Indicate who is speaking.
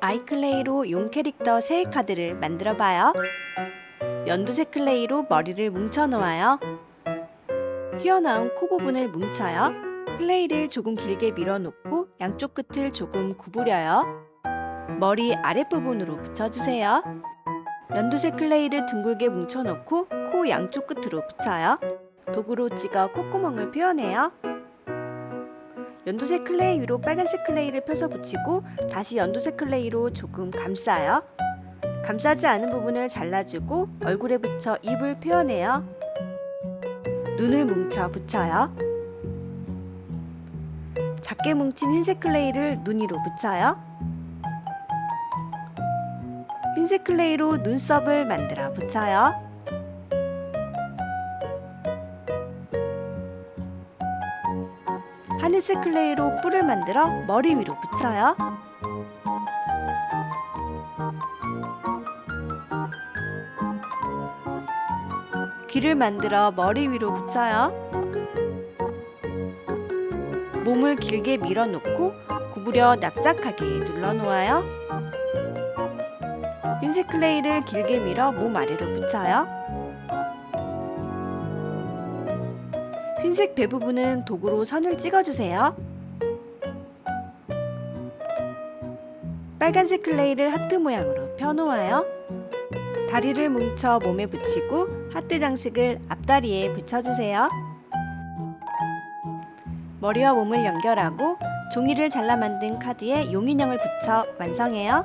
Speaker 1: 아이클레이로 용 캐릭터 새 카드를 만들어 봐요. 연두색 클레이로 머리를 뭉쳐 놓아요. 튀어나온 코 부분을 뭉쳐요. 클레이를 조금 길게 밀어 놓고 양쪽 끝을 조금 구부려요. 머리 아랫부분으로 붙여주세요. 연두색 클레이를 둥글게 뭉쳐 놓고 코 양쪽 끝으로 붙여요. 도구로 찍어 콧구멍을 표현해요. 연두색 클레이 위로 빨간색 클레이를 펴서 붙이고 다시 연두색 클레이로 조금 감싸요. 감싸지 않은 부분을 잘라주고 얼굴에 붙여 입을 표현해요. 눈을 뭉쳐 붙여요. 작게 뭉친 흰색 클레이를 눈 위로 붙여요. 흰색 클레이로 눈썹을 만들어 붙여요. 하늘색 클레이로 뿔을 만들어 머리 위로 붙여요. 귀를 만들어 머리 위로 붙여요. 몸을 길게 밀어놓고 구부려 납작하게 눌러 놓아요. 흰색 클레이를 길게 밀어 몸 아래로 붙여요. 흰색 배 부분은 도구로 선을 찍어주세요. 빨간색 클레이를 하트 모양으로 펴놓아요. 다리를 뭉쳐 몸에 붙이고 하트 장식을 앞다리에 붙여주세요. 머리와 몸을 연결하고 종이를 잘라 만든 카드에 용인형을 붙여 완성해요.